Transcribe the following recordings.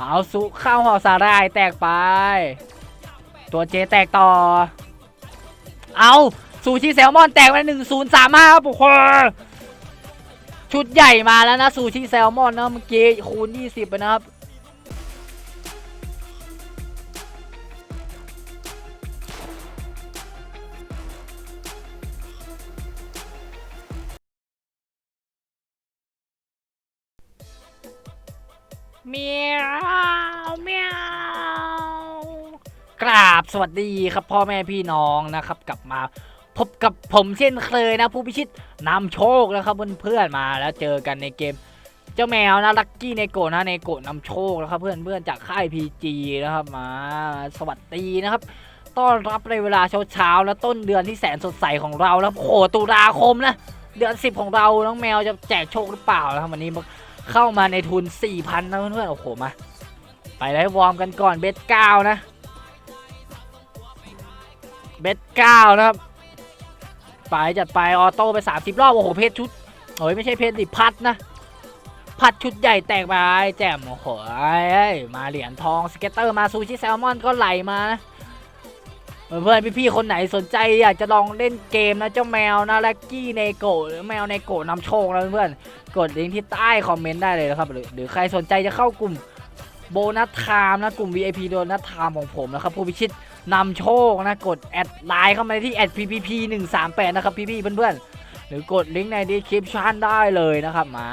เอาสุข้าวห่อสาหร่ายแตกไป ตัวเจแตกต่อ เอาซูชิแซลมอนแตกไปหนึ่งศูนย์สามห้าครับโอ้โหชุดใหญ่มาแล้วนะซูชิแซลมอนนะเมื่อกี้คูณยี่สิบไปนะครับเกราบสวัสดีครับพ่อแม่พี่น้องนะครับกลับมาพบกับผมเช่นเคยนะผู้พิชิตนำโชคนะครับเพื่อนๆมาแล้วเจอกันในเกม เจ้าแมวนะลักกี้ในโกนะในโกนำโชคนะครับเพื่อนๆจากค่าย PG นะครับมาสวัสดีนะครับต้อนรับในเวลาเช้าๆและต้นเดือนที่แสนสดใสของเราแล้วโอ้โหตุลาคมนะเดือน 10 ของเราน้องแมวจะแจกโชคหรือเปล่านะครับวันนี้เข้ามาในทุน 4,000นะเพื่อนๆโอ้โหมาไปแล้ววอร์มกันก่อนเบสเก้านะ เบสเก้านะครับไปจัดไปออโต้ไป 30 รอบ โอ้โห เพชรชุดโอ้ยไม่ใช่เพชรดิพัดนะ พัดชุดใหญ่แตกไปแจ่มโอ้โหเอ้ยมาเหรียญทองสเก็ตเตอร์มาซูชิแซลมอนก็ไหลมานะเพื่อนพี่ๆคนไหนสนใจอยากจะลองเล่นเกมนะเจ้าแมวนะแล็กกี้เนโกหรือแมวเนโกนำโชคนะเพื่อนกดลิงก์ที่ใต้คอมเมนต์ได้เลยนะครับหรือหรือใครสนใจจะเข้ากลุ่มโบนัสไทม์นะกลุ่ม VIP โบนัสไทม์ของผมนะครับผู้พิชิต นำโชคนะกดแอดไลน์เข้ามาที่แอด PPP 1 3 8 นะครับพี่ๆเพื่อนๆ หรือกดลิงก์ในดีคริปชันได้เลยนะครับมา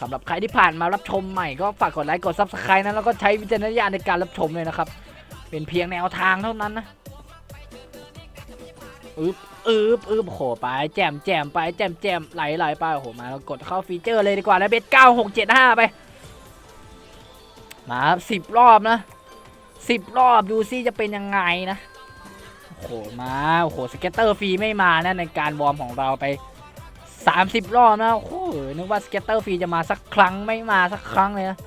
สำหรับใครที่ผ่านมารับชมใหม่ก็ฝากกดไลค์กด Subscribe นะแล้วก็ใช้วิจารณญาณในการรับชมเลยนะครับ เป็นเพียงแนวทางเท่านั้นนะอึบอืบอืบโหไปแจมแจมไปแจมแจมไหลไหลไปโอ้โหมาเรากดเข้าฟีเจอร์เลยดีกว่าแล้วเบสเก้าหกเจ็ดห้าไป มาสิบรอบนะ สิบรอบดูซิจะเป็นยังไงนะโอ้โหมาโอ้โหสเก็ตเตอร์ฟรีไม่มานะในการวอร์มของเราไปสามสิบรอบนะโอ้โหนึกว่าสเก็ตเตอร์ฟรีจะมาสักครั้งไม่มาสักครั้งเลยนะ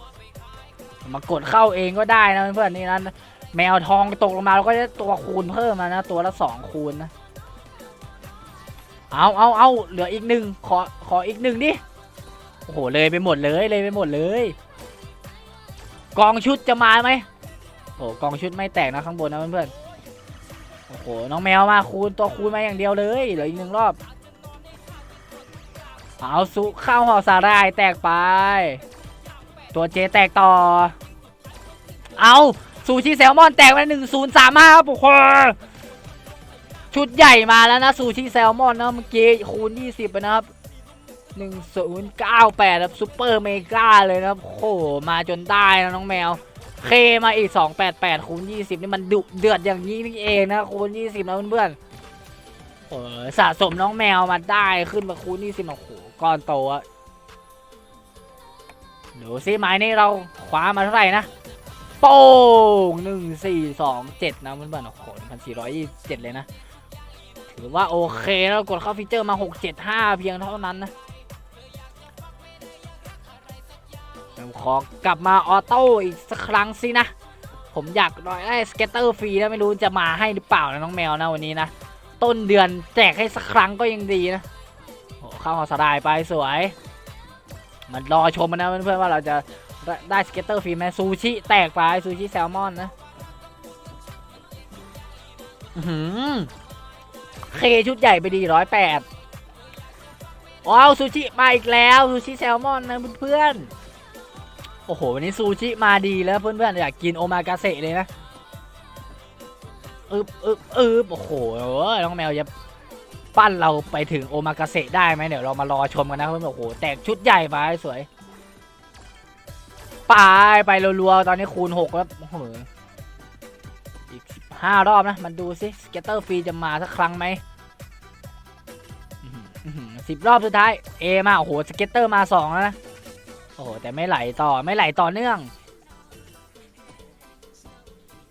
มากดเข้าเองก็ได้นะเพื่อนนี่นะแมวทองตกลงมาเราก็จะตัวคูณเพิ่มมานะ ตัวละสองคูณนะเอาเอาเอาเหลืออีกหนึ่งขอขออีกหนึ่งดิโอ้โหเลยไปหมดเลยเลยไปหมดเลย กองชุดจะมาไหม โอ้กองชุดไม่แตกนะข้างบนนะเพื่อนๆโอ้โหน้องแมวมาคูณตัวคูณมาอย่างเดียวเลยเหลืออีกหนึ่งรอบเอาสุข้าวห่อสาหร่ายแตกไป ตัวเจแตกต่อ เอาซูชิแซลมอนแตกไปหนึ่งศูนย์สามห้าครับโอ้โหชุดใหญ่มาแล้วนะซูชิแซลมอนนะเมื่อกี้คูณ20ไปนะครับ1098ครับซูเปอร์เมกาเลยนะครับโอ้โหมาจนได้นะน้องแมว เคมาอีก 288คูณ20 นี่มันดุเดือดอย่างนี้นี่เองนะคูณ 20 นะเพื่อนๆโอ้ยสะสมน้องแมวมาได้ขึ้นมาคูณ 20โอ้โหก้อนโตอะดูซิไม้นี่เราคว้ามาเท่าไหร่นะ โป้งหนึ่งสี่สองเจ็ดนะเพื่อนๆโอ้โหพันสี่ร้อยยี่สิบเจ็ดเลยนะ ถือว่าโอเคแล้วกดเข้าฟีเจอร์มา675เพียงเท่านั้นนะ ผมขอกลับมาออโต้อีกสักครั้งสินะ ผมอยากได้สเก็ตเตอร์ฟรีนะไม่รู้จะมาให้หรือเปล่านะน้องแมวนะวันนี้นะ ต้นเดือนแจกให้สักครั้งก็ยังดีนะโอ้เข้าหอสลายไปสวย มันรอชมนะเพื่อนๆว่าเราจะได้สเก็ตเตอร์ฟรีไหมซูชิแตกไปซูชิแซลมอนนะหือเคชุดใหญ่ไปดีร้อยแปดว้าวซูชิมาอีกแล้วซูชิแซลมอนนะเพื่อนๆ โอ้โห วันนี้ซูชิมาดีแล้วเพื่อนๆ อยากกินโอมากาเสะเลยนะอึบอึบอึบโอ้โหน้องแมวจะปั้นเราไปถึงโอมากาเสะได้ไหมเดี๋ยวเรามารอชมกันนะเพื่อนๆโอ้โห แตกชุดใหญ่ไปสวยไปไปรัวๆ ตอนนี้คูณหกแล้วโอ้โหอีกห้ารอบนะ มันดูซิสเก็ตเตอร์ฟรีจะมาสักครั้งไหมสิบรอบสุดท้ายเอมาโอ้โหสเก็ตเตอร์มาสองแล้วนะ โอ้โหแต่ไม่ไหลต่อไม่ไหลต่อเนื่อง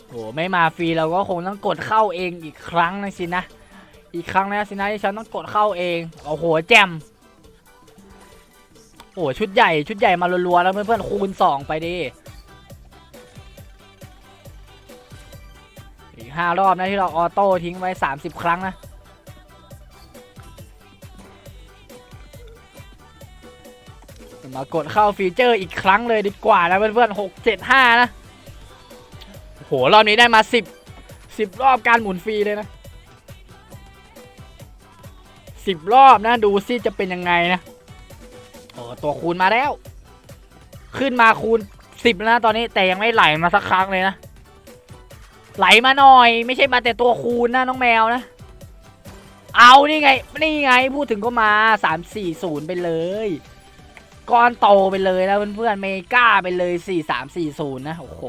โอ้โหไม่มาฟรีเราก็คงต้องกดเข้าเองอีกครั้งนึงสินะ อีกครั้งนะสินะที่ฉันต้องกดเข้าเองโอ้โหแจมโอ้ชุดใหญ่ชุดใหญ่มารัวๆแล้วเพื่อนๆคูณสองไปดิอีกห้ารอบนะที่เราออโต้ทิ้งไว้30ครั้งนะ มากดเข้าฟีเจอร์อีกครั้งเลยดีกว่านะเพื่อนๆหกเจ็ดห้านะโหรอบนี้ได้มาสิบสิบรอบการหมุนฟรีเลยนะสิบรอบนะดูซิจะเป็นยังไงนะโอ้ตัวคูณมาแล้ว ขึ้นมาคูณสิบนะตอนนี้แต่ยังไม่ไหลมาสักครั้งเลยนะไหลมาหน่อย ไม่ใช่มาแต่ตัวคูณนะน้องแมวนะ เอานี่ไง นี่ไงพูดถึงก็มาสามสี่ศูนย์ไปเลย ก้อนโตไปเลยนะเพื่อนๆเมกาไปเลยสี่สามสี่ศูนย์นะโอ้โห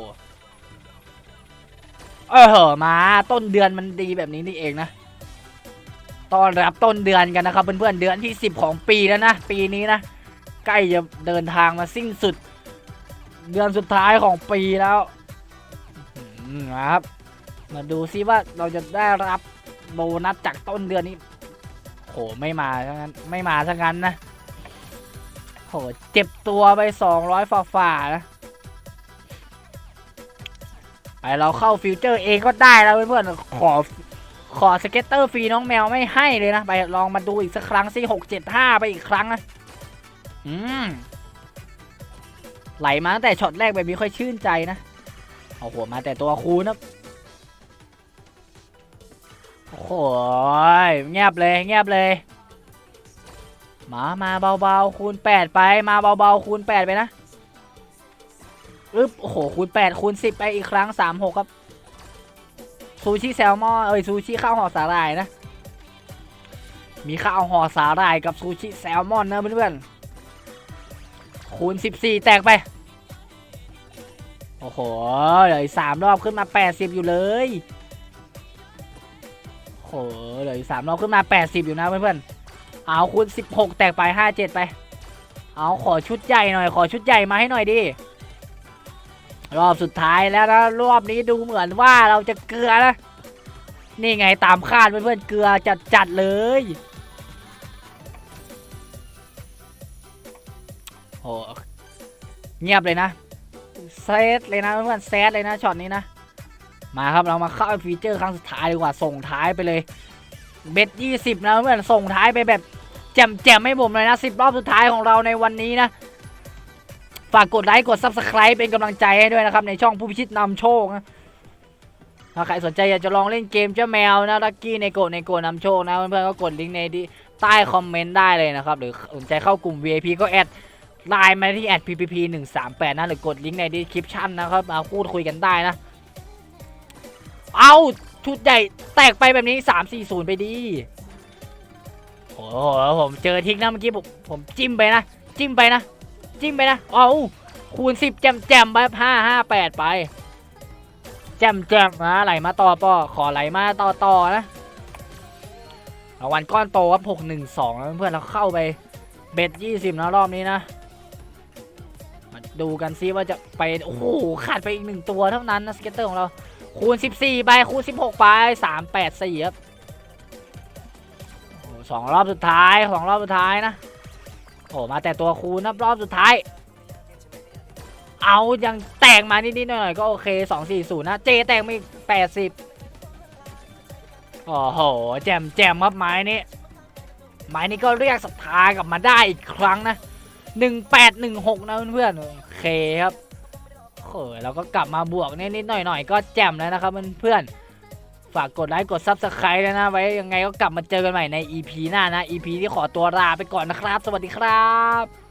เออเหอมาต้นเดือนมันดีแบบนี้นี่เองนะตอนรับต้นเดือนกันนะครับเพื่อนๆเดือนที่สิบของปีแล้วนะ ปีนี้นะ ใกล้จะเดินทางมาสิ้นสุด เดือนสุดท้ายของปีแล้วนะครับ มาดูซิว่าเราจะได้รับโบนัสจากต้นเดือนนี้โหไม่มาทั้งนั้นไม่มาทั้งนั้นนะ โห เจ็บตัวไปสองร้อยฝ่าฝ่านะไปเราเข้าฟิวเจอร์เองก็ได้แล้วเพื่อนๆขอขอสเก็ตเตอร์ฟรีน้องแมวไม่ให้เลยนะ ไปลองมาดูอีกสักครั้งสิหกเจ็ดห้าไปอีกครั้งนะ อืม ไหลมาตั้งแต่ช็อตแรกแบบนี้ค่อยชื่นใจนะ เอาหัวมาแต่ตัวคูนะโอ้ยเงียบเลยเงียบเลย มามาเบาๆคูณแปดไปมาเบาๆคูณแปดไปนะอึ๊บโอ้โหคูณแปดคูณสิบไปอีกครั้งสามหกครับซูชิแซลมอนเอ้ยซูชิข้าวห่อสาหร่ายนะ มีข้าวห่อสาหร่ายกับซูชิแซลมอนนะเพื่อนๆคูณสิบสี่แตกไป โอ้โหเหลืออีกสามรอบขึ้นมาแปดสิบอยู่เลยโอ้โหเหลืออีกสามรอบขึ้นมาแปดสิบอยู่นะเพื่อนๆ เอาคูณสิบหกแตกไปห้าเจ็ดไป เอาขอชุดใหญ่หน่อย ขอชุดใหญ่มาให้หน่อยดิ รอบสุดท้ายแล้วนะรอบนี้ดูเหมือนว่าเราจะเกลือนะ นี่ไงตามคาดเพื่อนๆเกลือจัดจัดๆเลยโอ้เงียบเลยนะเซตเลยนะเพื่อนเซตเลยนะช็อตนี้นะ มาครับเรามาเข้าฟีเจอร์ครั้งสุดท้ายดีกว่าส่งท้ายไปเลยเบ็ดยี่สิบนะเพื่อนส่งท้ายไปแบบ แจ่มแจ่มๆให้ผมเลยนะสิบรอบสุดท้ายของเราในวันนี้นะ ฝากกดไลค์กด Subscribe เป็นกำลังใจให้ด้วยนะครับ ในช่องผู้พิชิตนำโชคนะถ้าใครสนใจอยากจะลองเล่นเกมเจ้าแมวนะลักกี้ในโกในโกนำโชคนะ เพื่อนๆก็กดลิงก์ในดีใต้คอมเมนต์ได้เลยนะครับ หรือสนใจเข้ากลุ่ม VIP ก็แอดไลน์มาที่แอด PPP 1 3 8นะ หรือกดลิงก์ในดีคริปชั่นนะครับ มาพูดคุยกันได้นะ เอาชุดใหญ่แตกไปแบบนี้ 3 4 0 ไปดี โอ้โหผมเจอทิ้งนะเมื่อกี้ผมผมจิ้มไปนะ จิ้มไปนะ จิ้มไปนะเอาคูณ10แจมแจมไปห้าห้าแปดไป แจมแจมนะไหลมาต่อป่อขอไหลมาต่อต่อนะรางวัลก้อนโตครับหกหนึ่งสองเพื่อนเราเข้าไปเบ็ดยี่สิบนะรอบนี้นะมาดูกันซิว่าจะไปโอ้โหขาดไปอีกหนึ่งตัวเท่านั้นนะสเก็ตเตอร์ของเราคูณ 14 ไปคูณ 16 ไป 384 ครับโอ้โห สองรอบสุดท้ายสองรอบสุดท้ายนะ โอ้มาแต่ตัวคูณนะรอบสุดท้าย เอายังแตกมานิดๆหน่อยๆก็โอเค240นะ เจแตกมาอีก80โอ้โห แจมแจมครับไม้นี้ ไม้นี้ก็เรียกศรัทธากลับมาได้อีกครั้งนะ1816นะเพื่อนๆโอเคครับเออเราก็กลับมาบวกนิดๆหน่อยๆก็แจมแล้วนะครับเพื่อนๆ ฝากกดไลค์กด Subscribe ด้วยนะไว้ยังไงก็กลับมาเจอกันใหม่ใน EP หน้านะ EP ที่ขอตัวลาไปก่อนนะครับ สวัสดีครับ